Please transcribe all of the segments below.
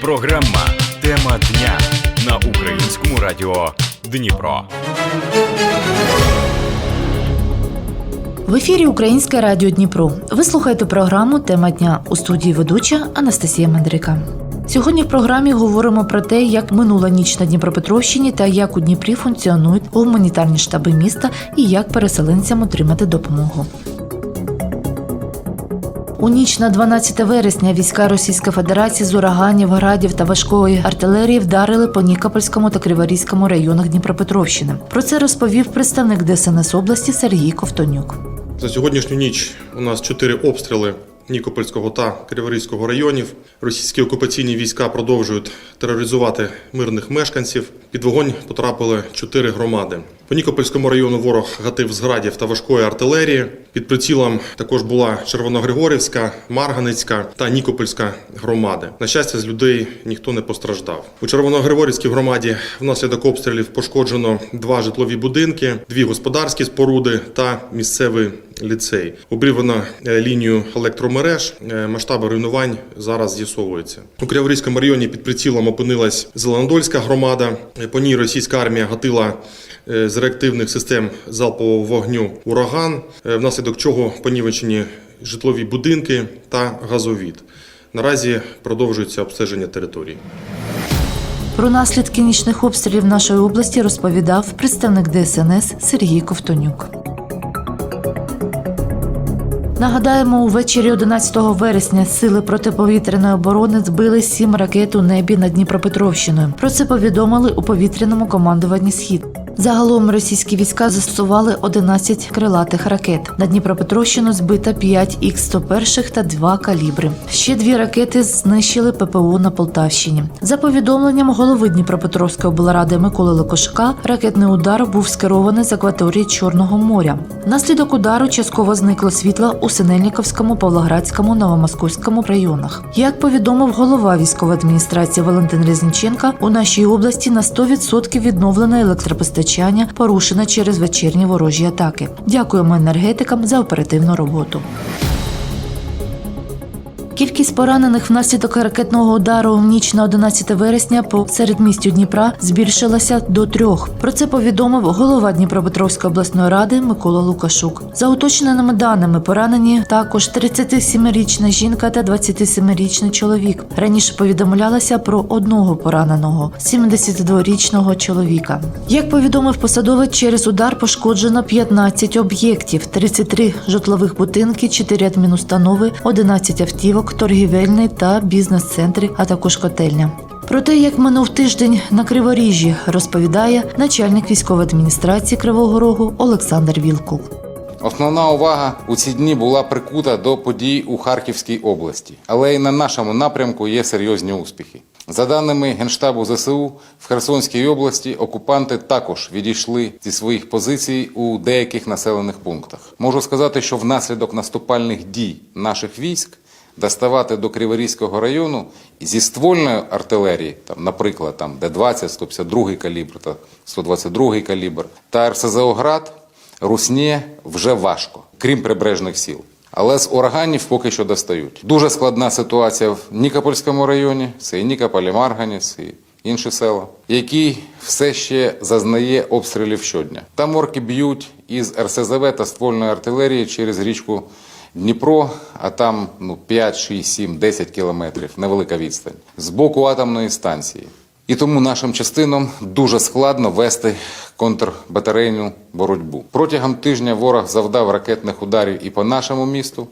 Програма Тема дня на українському радіо Дніпро. В ефірі Українське радіо Дніпро. Ви слухаєте програму Тема дня у студії ведуча Анастасія Мандрика. Сьогодні в програмі говоримо про те, як минула ніч на Дніпропетровщині та як у Дніпрі функціонують гуманітарні штаби міста і як переселенцям отримати допомогу. У ніч на 12 вересня війська Російської Федерації з ураганів, градів та важкої артилерії вдарили по Нікопольському та Криворізькому районах Дніпропетровщини. Про це розповів представник ДСНС області Сергій Ковтонюк. За сьогоднішню ніч у нас чотири обстріли Нікопольського та Криворізького районів. Російські окупаційні війська продовжують тероризувати мирних мешканців. Під вогонь потрапили чотири громади. По Нікопольському району ворог гатив з градів та важкої артилерії. Під прицілом також була Червоногригорівська, Марганицька та Нікопольська громади. На щастя, з людей ніхто не постраждав. У Червоногригорівській громаді внаслідок обстрілів пошкоджено два житлові будинки, дві господарські споруди та місцевий ліцей. Обрівано е, лінію електромереж. Е, Масштаби руйнувань зараз з'ясовуються. У Криворізькому районі під прицілом опинилась Зеленодольська громада. Е, По ній російська армія гатила з реактивних систем залпового вогню ураган, внаслідок чого понівечені житлові будинки та газовід. Наразі продовжується обстеження території. Про наслідки нічних обстрілів нашої області розповідав представник ДСНС Сергій Ковтонюк. Нагадаємо, увечері 11 вересня сили протиповітряної оборони збили сім ракет у небі над Дніпропетровщиною. Про це повідомили у повітряному командуванні Схід. Загалом російські війська застосували 11 крилатих ракет. На Дніпропетровщину збито 5 Х-101 та 2 калібри. Ще дві ракети знищили ППО на Полтавщині. За повідомленням голови Дніпропетровської облради Миколи Лукашка, ракетний удар був скерований з акваторії Чорного моря. Внаслідок удару частково зникло світло у Синельниковському, Павлоградському, Новомосковському районах. Як повідомив голова військової адміністрації Валентин Різниченка, у нашій області на 100% відновлено електропостачання, порушене через вечірні ворожі атаки. Дякуємо енергетикам за оперативну роботу. Кількість поранених внаслідок ракетного удару в ніч на 11 вересня по середмістю Дніпра збільшилася до трьох. Про це повідомив голова Дніпропетровської обласної ради Микола Лукашук. За уточненими даними, поранені також 37-річна жінка та 27-річний чоловік. Раніше повідомлялося про одного пораненого 72-річного чоловіка. Як повідомив посадовець, через удар пошкоджено 15 об'єктів, 33 житлових будинки, 4 адмінустанови, 11 автівок, торгівельний та бізнес-центри, а також котельня. Про те, як минув тиждень на Криворіжжі, розповідає начальник військової адміністрації Кривого Рогу Олександр Вілкул. Основна увага у ці дні була прикута до подій у Харківській області, але й на нашому напрямку є серйозні успіхи. За даними Генштабу ЗСУ, в Херсонській області окупанти також відійшли зі своїх позицій у деяких населених пунктах. Можу сказати, що внаслідок наступальних дій наших військ доставати до Криворізького району зі ствольної артилерії, там, наприклад, там Д-20, 152 калібр та 122 калібр, та РСЗО «Град» Русні вже важко, крім прибережних сіл. Але з ураганів поки що достають. Дуже складна ситуація в Нікопольському районі, це і Нікополь, і Марганіс, і інші села, який все ще зазнає обстрілів щодня. Там орки б'ють із РСЗВ та ствольної артилерії через річку Дніпро, а там ну, 5, 6, 7, 10 кілометрів, невелика відстань, з боку атомної станції. І тому нашим частинам дуже складно вести контрбатарейну боротьбу. Протягом тижня ворог завдав ракетних ударів і по нашому місту,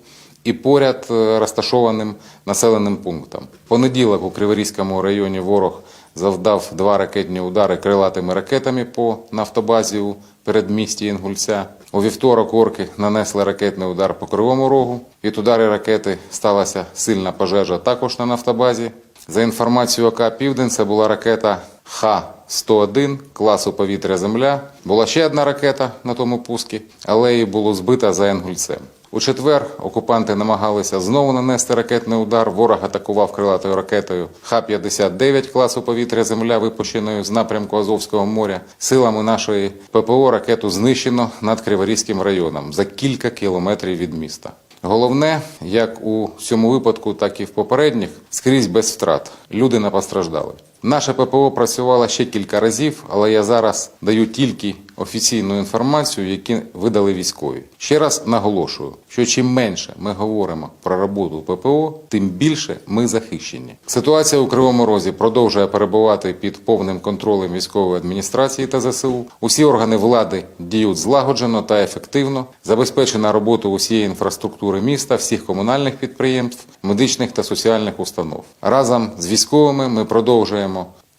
і поряд е, розташованим населеним пунктам. Понеділок у Криворізькому районі ворог завдав два ракетні удари крилатими ракетами по нафтобазі у передмісті Інгульця. У вівторок орки нанесли ракетний удар по Кривому Рогу. Від удари ракети сталася сильна пожежа також на нафтобазі. За інформацією АК Південь, це була ракета Х-101 класу повітря-Земля. Була ще одна ракета на тому пуску, але її було збита за Енгульцем. У четвер окупанти намагалися знову нанести ракетний удар. Ворог атакував крилатою ракетою Х-59 класу повітря-Земля, випущеною з напрямку Азовського моря. Силами нашої ППО ракету знищено над Криворізьким районом за кілька кілометрів від міста. Головне, як у цьому випадку, так і в попередніх, скрізь без втрат. Люди не постраждали. Наше ППО працювало ще кілька разів, але я зараз даю тільки офіційну інформацію, яку видали військові. Ще раз наголошую, що чим менше ми говоримо про роботу ППО, тим більше ми захищені. Ситуація у Кривому Розі продовжує перебувати під повним контролем військової адміністрації та ЗСУ. Усі органи влади діють злагоджено та ефективно. Забезпечена робота усієї інфраструктури міста, всіх комунальних підприємств, медичних та соціальних установ. Разом з військовими ми продовжуємо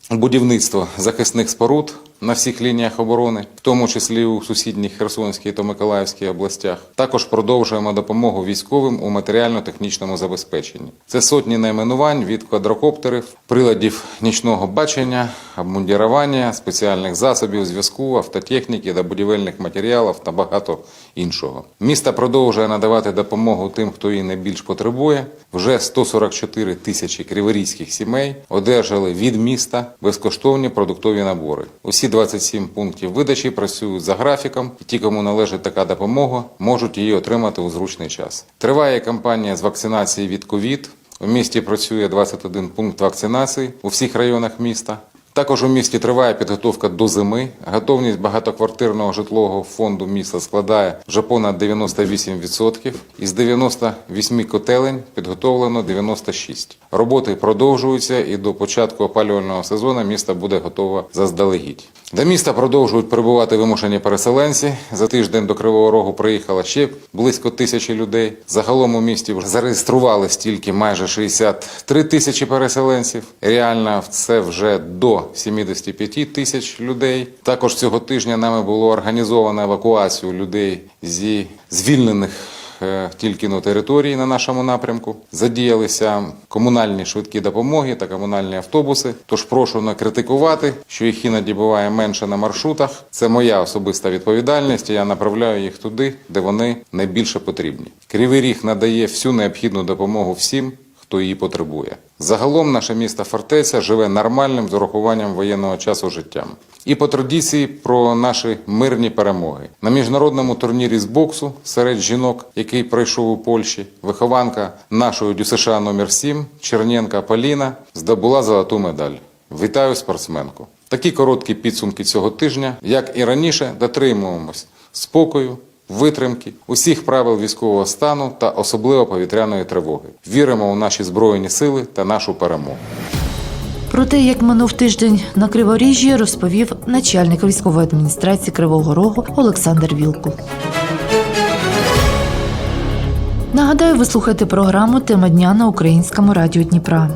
будівництво захисних споруд на всіх лініях оборони, в тому числі у сусідніх Херсонській та Миколаївській областях. Також продовжуємо допомогу військовим у матеріально-технічному забезпеченні. Це сотні найменувань від квадрокоптерів, приладів нічного бачення, обмундірування, спеціальних засобів зв'язку, автотехніки та будівельних матеріалів та багато іншого. Місто продовжує надавати допомогу тим, хто її найбільш потребує. Вже 144 тисячі криворізьких сімей одержали від міста безкоштовні продуктові набори. Усі 27 пунктів видачі працюють за графіком, ті, кому належить така допомога, можуть її отримати у зручний час. Триває кампанія з вакцинації від ковід. У місті працює 21 пункт вакцинації у всіх районах міста. Також у місті триває підготовка до зими. Готовність багатоквартирного житлового фонду міста складає вже понад 98%. Із 98 котелень підготовлено 96. Роботи продовжуються і до початку опалювального сезону місто буде готове заздалегідь. До міста продовжують прибувати вимушені переселенці. За тиждень до Кривого Рогу приїхало ще близько тисячі людей. Загалом у місті вже зареєстрували стільки майже 63 тисячі переселенців. Реально це вже до 75 тисяч людей. Також цього тижня нами було організовано евакуацію людей зі звільнених е, тільки на території на нашому напрямку. Задіялися комунальні швидкі допомоги та комунальні автобуси. Тож прошу не критикувати, що їх іноді буває менше на маршрутах. Це моя особиста відповідальність. Я направляю їх туди, де вони найбільше потрібні. Кривий ріг надає всю необхідну допомогу всім, хто її потребує. Загалом наше місто фортеця живе нормальним з урахуванням воєнного часу життям. І по традиції про наші мирні перемоги на міжнародному турнірі з боксу серед жінок, який пройшов у Польщі, вихованка нашої ДЮСШ номер 7 Черненка Поліна здобула золоту медаль. Вітаю спортсменку! Такі короткі підсумки цього тижня, як і раніше, дотримуємось спокою, витримки, усіх правил військового стану та особливо повітряної тривоги. Віримо у наші збройні сили та нашу перемогу. Про те, як минув тиждень на Криворіжжі, розповів начальник військової адміністрації Кривого Рогу Олександр Вілкул. Нагадаю, ви слухаєте програму Тема дня на українському радіо Дніпра.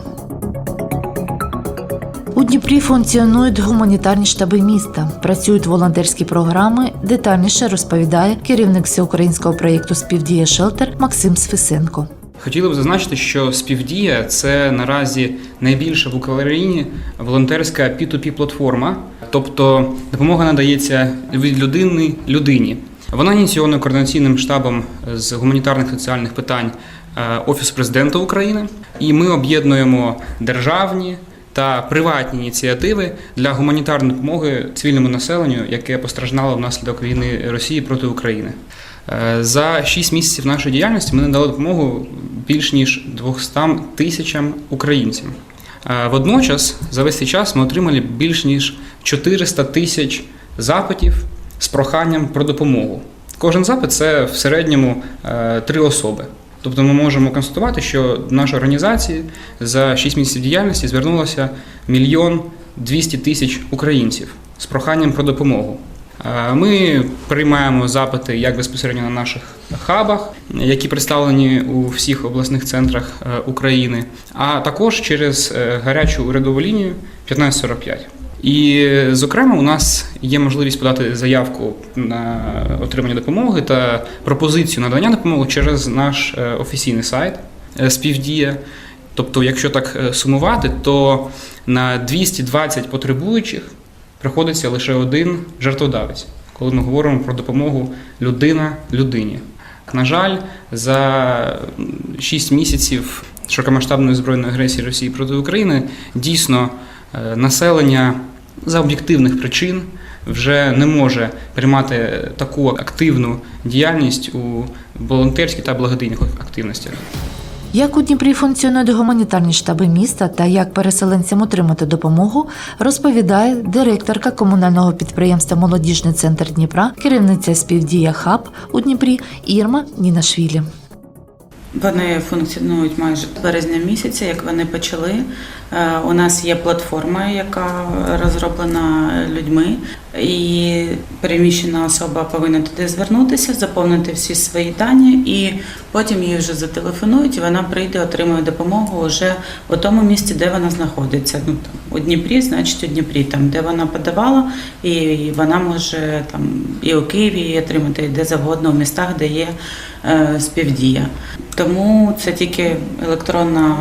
У Дніпрі функціонують гуманітарні штаби міста, працюють волонтерські програми. Детальніше розповідає керівник всеукраїнського проєкту Співдія Шелтер Максим Свисенко. Хотіли б зазначити, що співдія це наразі найбільша в Україні волонтерська P2P платформа, тобто допомога надається від людини людині. Вона ініційована координаційним штабом з гуманітарних соціальних питань е, Офісу президента України, і ми об'єднуємо державні та приватні ініціативи для гуманітарної допомоги цивільному населенню, яке постраждало внаслідок війни Росії проти України. Е, За 6 місяців нашої діяльності ми надали допомогу більш ніж 200 тисячам українцям. Е, Водночас, за весь цей час ми отримали більш ніж 400 тисяч запитів з проханням про допомогу. Кожен запит це в середньому е, три особи. Тобто ми можемо констатувати, що до нашої організації за 6 місяців діяльності звернулося мільйон 200 тисяч українців з проханням про допомогу. Ми приймаємо запити як безпосередньо на наших хабах, які представлені у всіх обласних центрах е, України, а також через е, гарячу урядову лінію 1545. І, зокрема, у нас є можливість подати заявку на отримання допомоги та пропозицію надання допомоги через наш е, офіційний сайт е, Співдія. Тобто, якщо так е, сумувати, то на 220 потребуючих приходиться лише один жертводавець, коли ми говоримо про допомогу людина людині. На жаль, за 6 місяців широкомасштабної збройної агресії Росії проти України дійсно населення за об'єктивних причин вже не може приймати таку активну діяльність у волонтерській та благодійних активностях. Як у Дніпрі функціонують гуманітарні штаби міста та як переселенцям отримати допомогу, розповідає директорка комунального підприємства Молодіжний центр Дніпра, керівниця співдія Хаб у Дніпрі Ірма Нінашвілі. Вони функціонують майже березня місяця, як вони почали. Е, У нас є платформа, яка розроблена людьми, і переміщена особа повинна туди звернутися, заповнити всі свої дані, і потім їй вже зателефонують, і вона прийде, отримує допомогу вже у тому місці, де вона знаходиться. Ну там у Дніпрі, значить у Дніпрі, там де вона подавала, і вона може там і у Києві її отримати, і де завгодно у містах, де є е, співдія. Тому це тільки електронна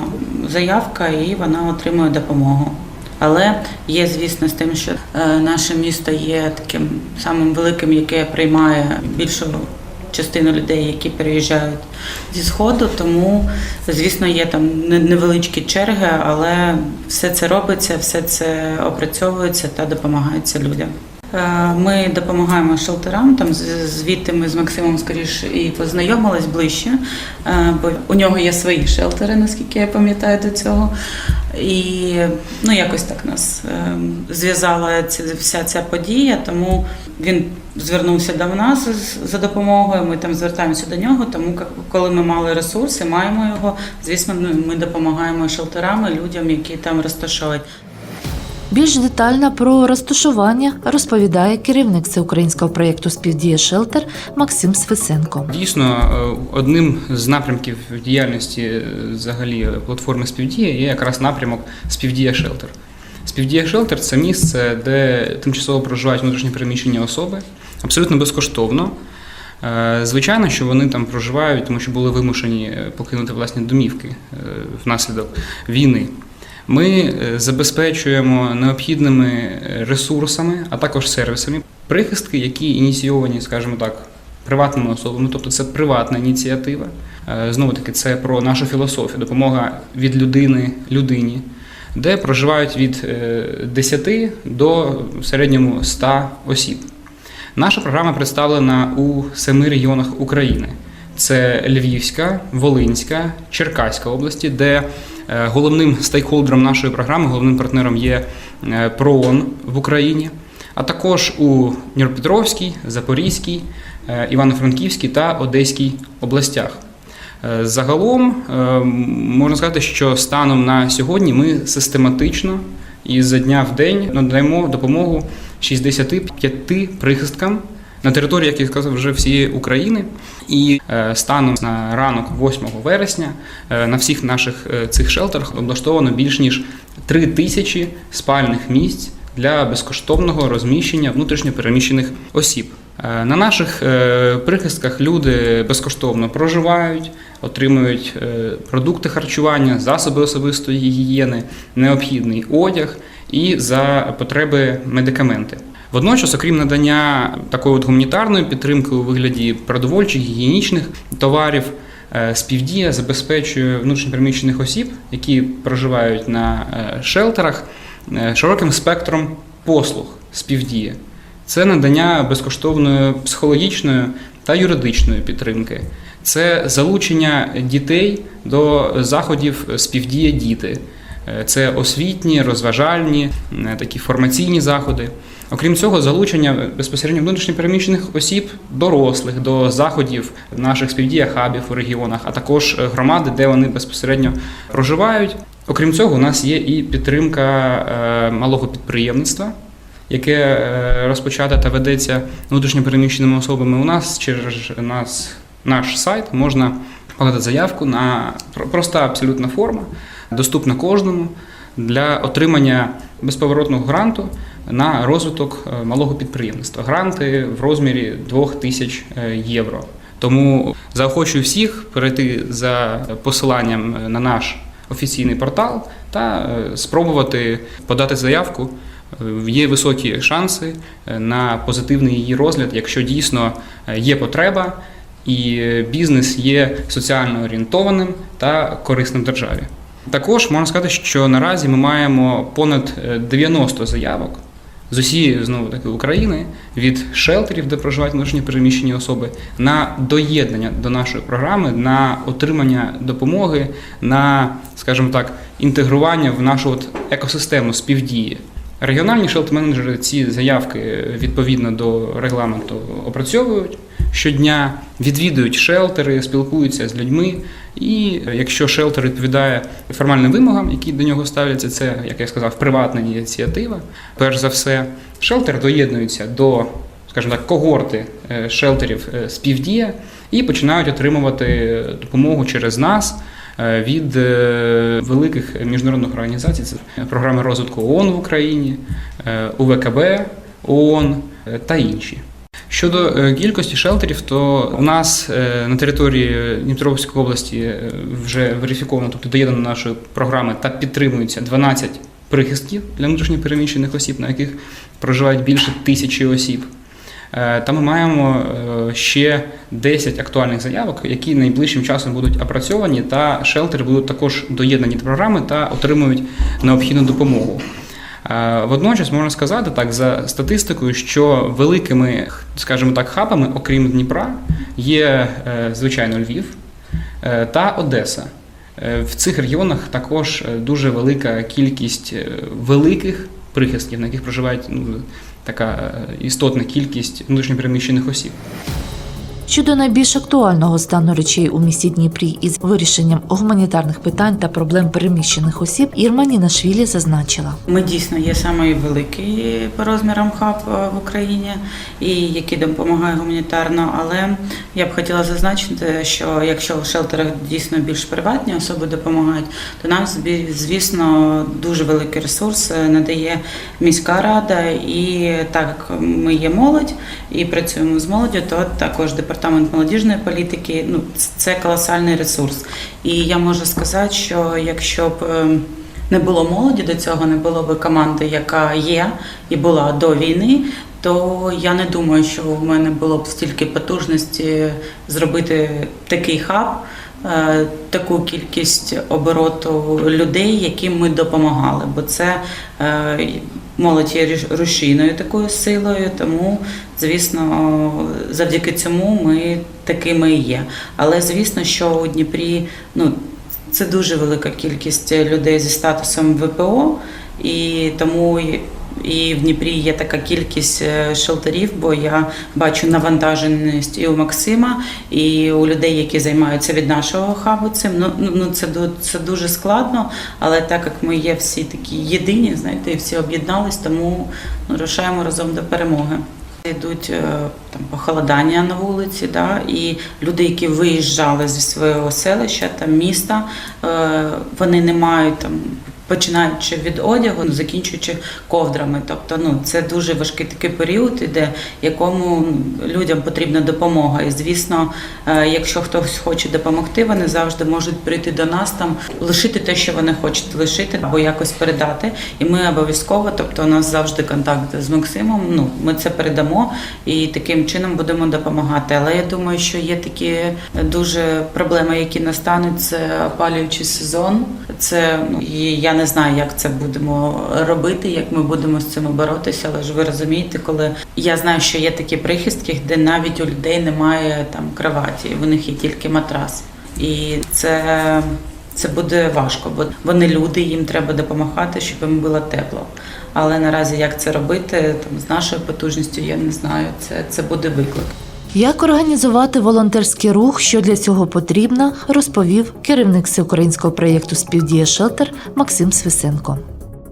заявка, і вона отримує допомогу. Але є, звісно, з тим, що е, наше місто є таким самим великим, яке приймає більшу частину людей, які переїжджають зі сходу. Тому, звісно, є там не- невеличкі черги, але все це робиться, все це опрацьовується та допомагається людям. Е, Ми допомагаємо шелтерам. Там звідти ми з Максимом скоріш і познайомились ближче, е, бо у нього є свої шелтери, наскільки я пам'ятаю до цього. І ну якось так нас е, зв'язала ця вся ця подія. Тому він звернувся до нас за допомогою. Ми там звертаємося до нього. Тому коли ми мали ресурси, маємо його. Звісно, ми допомагаємо шелтерам людям, які там розташовані. Більш детально про розташування розповідає керівник всеукраїнського проєкту Співдія Шелтер Максим Свисенко. Дійсно, е, одним з напрямків діяльності е, взагалі платформи співдія є якраз напрямок Співдія Шелтер. Співдія Шелтер це місце, де тимчасово проживають внутрішньо переміщені особи абсолютно безкоштовно. Е, Звичайно, що вони там проживають, тому що були вимушені покинути власні домівки внаслідок війни. Ми е, забезпечуємо необхідними е, ресурсами, а також сервісами прихистки, які ініційовані, скажімо так, приватними особами, тобто це приватна ініціатива. Е, Знову таки, це про нашу філософію, допомога від людини людині, де проживають від е, 10 до в середньому 100 осіб. Наша програма представлена у семи регіонах України: це Львівська, Волинська, Черкаська області, де е, головним стейкхолдером нашої програми, головним партнером є е, ПРООН в Україні, а також у Дніпропетровській, Запорізькій, е, Івано-Франківській та Одеській областях. Загалом можна сказати, що станом на сьогодні ми систематично і за дня в день надаємо допомогу 65 прихисткам на території, як я сказав, вже всієї України. І е, станом на ранок 8 вересня е, на всіх наших е, цих шелтерах облаштовано більш ніж 3 тисячі спальних місць для безкоштовного розміщення внутрішньопереміщених осіб. На наших прихистках люди безкоштовно проживають, отримують продукти харчування, засоби особистої гігієни, необхідний одяг і за потреби медикаменти. Водночас, окрім надання такої от гуманітарної підтримки у вигляді продовольчих гігієнічних товарів, е, співдія забезпечує внутрішньопереміщених осіб, які проживають на е, шелтерах, е, широким спектром послуг співдія. Це надання безкоштовної психологічної та юридичної підтримки. Це залучення дітей до заходів співдія діти. Це освітні, розважальні, такі формаційні заходи. Окрім цього, залучення безпосередньо внутрішньопереміщених осіб, дорослих до заходів наших співдія хабів у регіонах, а також е, громади, де вони безпосередньо проживають. Окрім цього, у нас є і підтримка е, малого підприємництва, яке е, розпочато та ведеться внутрішньопереміщеними особами. У нас через нас наш сайт можна подати заявку на проста абсолютна форма, доступна кожному для отримання безповоротного гранту на розвиток е, малого підприємництва. Гранти в розмірі 2000 е, євро. Тому заохочую всіх перейти за посиланням е, на наш офіційний портал та спробувати подати заявку. Є високі шанси на позитивний її розгляд, якщо дійсно є потреба і бізнес є соціально орієнтованим та корисним державі. Також можна сказати, що наразі ми маємо понад е, 90 заявок з усієї знову таки України від шелтерів, де проживають внутрішньо переміщені особи, на доєднання до нашої програми, на отримання допомоги, на, скажімо так, інтегрування в нашу от екосистему співдії. Регіональні шелтер-менеджери ці заявки відповідно до регламенту опрацьовують щодня, відвідують шелтери, спілкуються з людьми. І якщо шелтер відповідає формальним вимогам, які до нього ставляться, це, як я сказав, приватна ініціатива. Перш за все, шелтер доєднується до, скажімо так, когорти е, шелтерів е, співдія і починають отримувати допомогу через нас е, від е, великих міжнародних організацій. Це програми розвитку ООН в Україні, е, УВКБ ООН е, та інші. Щодо е, кількості шелтерів, то у нас е, на території Дніпропетровської області е, вже верифіковано, тобто доєднано до нашої програми та підтримується 12 прихистків для внутрішньопереміщених осіб, на яких проживають більше тисячі осіб. Е, Та ми маємо е, ще 10 актуальних заявок, які найближчим часом будуть опрацьовані, та шелтери будуть також доєднані до програми та отримують необхідну допомогу. Е, Водночас можна сказати так за статистикою, що великими, скажімо так, хабами, окрім Дніпра, є е, звичайно Львів е, та Одеса. В цих регіонах також дуже велика кількість великих прихистків, на яких проживають ну, така істотна кількість внутрішньопереміщених осіб. Щодо найбільш актуального стану речей у місті Дніпрі із вирішенням гуманітарних питань та проблем переміщених осіб, Ірма Нінашвілі зазначила. Ми дійсно є самий по розмірам хаб е, в Україні, і який допомагає гуманітарно. Але я б хотіла зазначити, що якщо в шелтерах дійсно більш приватні особи допомагають, то нам звісно дуже великий ресурс е, надає міська рада. І так ми є молодь і працюємо з молоддю, то також департамент молодіжної політики. Ну це колосальний ресурс. І я можу сказати, що якщо б ем, не було молоді до цього, не було б команди, яка є і була до війни. То я не думаю, що в мене було б стільки потужності зробити такий хаб, е, таку кількість обороту людей, яким ми допомагали. Бо це е, молодь є рушійною такою силою, тому звісно, завдяки цьому ми такими і є. Але звісно, що у Дніпрі ну це дуже велика кількість людей зі статусом ВПО, і тому і- в Дніпрі є така кількість е, шелтерів, бо я бачу навантаженість і у Максима, і у людей, які займаються від нашого хабу цим. Ну, ну ну, це, це дуже складно, але так як ми є всі такі єдині, знаєте, всі об'єднались, тому ну, рушаємо разом до перемоги. Йдуть е, там похолодання на вулиці, да, і люди, які виїжджали зі свого селища та міста, е, вони не мають там. Починаючи від одягу, закінчуючи ковдрами, тобто ну це дуже важкий такий період, іде якому людям потрібна допомога. І звісно, е, якщо хтось хоче допомогти, вони завжди можуть прийти до нас там, лишити те, що вони хочуть лишити, або якось передати. І ми обов'язково, тобто у нас завжди контакт з Максимом. Ну ми це передамо і таким чином будемо допомагати. Але я думаю, що є такі дуже проблеми, які настануть. Це опалюючий сезон. Це ну і я не знаю, як це будемо робити, як ми будемо з цим боротися. Але ж ви розумієте, коли я знаю, що є такі прихистки, де навіть у людей немає там кроваті, у них є тільки матрас, і це. Це буде важко, бо вони люди, їм треба допомагати, щоб їм було тепло. Але наразі як це робити, там з нашою потужністю, я не знаю. Це, це буде виклик. Як організувати волонтерський рух, що для цього потрібно, розповів керівник всеукраїнського проєкту Співдія Шелтер Максим Свисенко.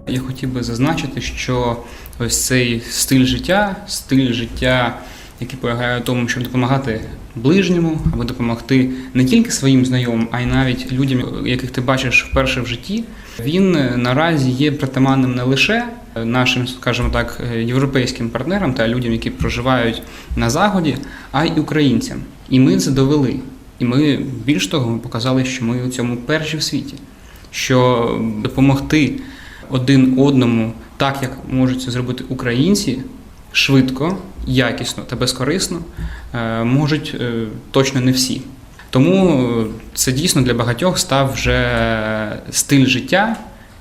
Я хотів би зазначити, що ось цей стиль життя, стиль життя, який полягає в тому, щоб допомагати ближньому, або допомогти не тільки своїм знайомим, а й навіть людям, яких ти бачиш вперше в житті, він е, наразі є притаманним не лише нашим, скажімо так, е, європейським партнерам та людям, які проживають на заході, а й українцям. І ми це довели. І ми більш того, ми показали, що ми у цьому перші в світі, що допомогти один одному так, як можуть це зробити українці, швидко, якісно та безкорисно, е, можуть е, точно не всі. Тому е, це дійсно для багатьох став вже стиль життя,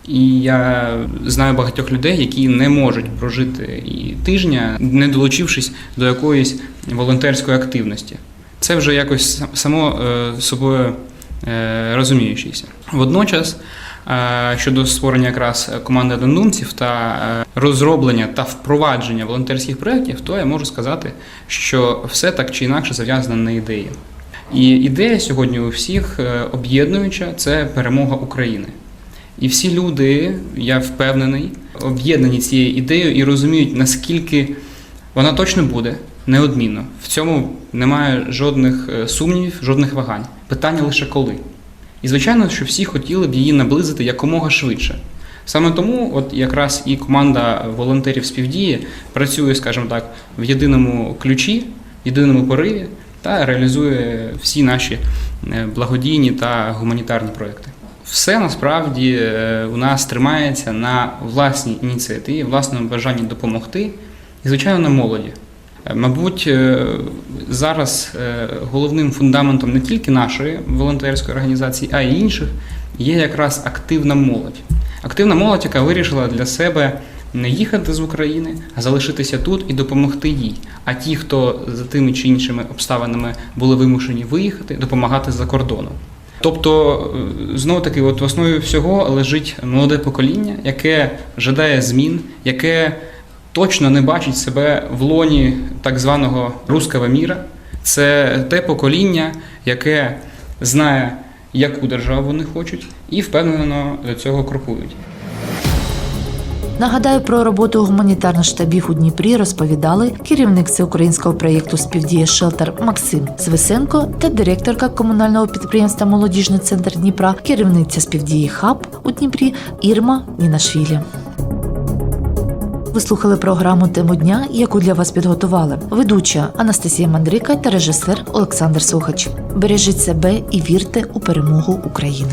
І я знаю багатьох людей, які не можуть прожити і тижня, не долучившись до якоїсь волонтерської активності. Це вже якось само е, собою е, розуміючися. Водночас, щодо створення якраз команди однодумців та розроблення та впровадження волонтерських проєктів, то я можу сказати, що все так чи інакше зав'язано на ідеї. І ідея сьогодні у всіх е, об'єднуюча це перемога України. І всі люди, я впевнений, об'єднані цією ідеєю і розуміють, наскільки вона точно буде, неодмінно. В цьому немає жодних е, сумнівів, жодних вагань. Питання лише коли. І звичайно, що всі хотіли б її наблизити якомога швидше. Саме тому, от якраз і команда волонтерів співдії працює, скажімо так, в єдиному ключі, в єдиному пориві та реалізує всі наші е, благодійні та гуманітарні проекти. Все насправді е, у нас тримається на власній ініціативі, власному бажанні допомогти і, звичайно, на молоді. Е, Мабуть, зараз головним фундаментом не тільки нашої волонтерської організації, а й інших є якраз активна молодь. Активна молодь, яка вирішила для себе не їхати з України, а залишитися тут і допомогти їй. А ті, хто за тими чи іншими обставинами були вимушені виїхати, допомагати за кордоном. Тобто, знову таки, от в основі всього лежить молоде покоління, яке жадає змін, яке точно не бачить себе в лоні так званого руского міра. Це те покоління, яке знає, яку державу вони хочуть, і впевнено до цього крокують. Нагадаю, про роботу гуманітарних штабів у Дніпрі розповідали керівник всеукраїнського проєкту співдія Шелтер Максим Свисенко та директорка комунального підприємства Молодіжний центр Дніпра, керівниця співдії Хаб у Дніпрі Ірма Нінашвілі. Ви слухали програму Тему дня, яку для вас підготували ведуча Анастасія Мандрика та режисер Олександр Сухач. Бережіть себе і вірте у перемогу України.